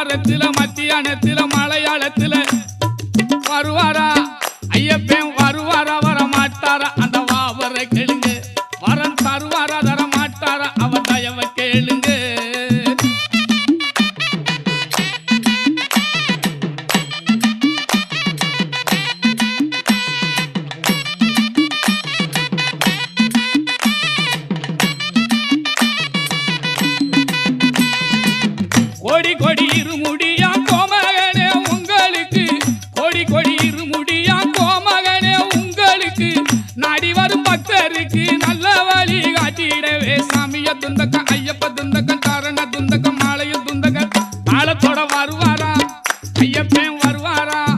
காலத்துல மத்தியானத்தில மலையாளத்தில் வருவாரா? கோடி கொடி இருமுடியா கோமகனே உங்களுக்கு. கோடி கொடி இருமுடியா கோமகனே உங்களுக்கு. நாடி வரும் பக்தருக்கு நல்ல வழி காட்டிடவே. சாமிய துந்தக்க ஐயப்ப துந்தக்க தரண துந்தக்க மாலைய துந்தக்க ஆழத்தோட வருவாரா? ஐயப்பன் வருவாரா?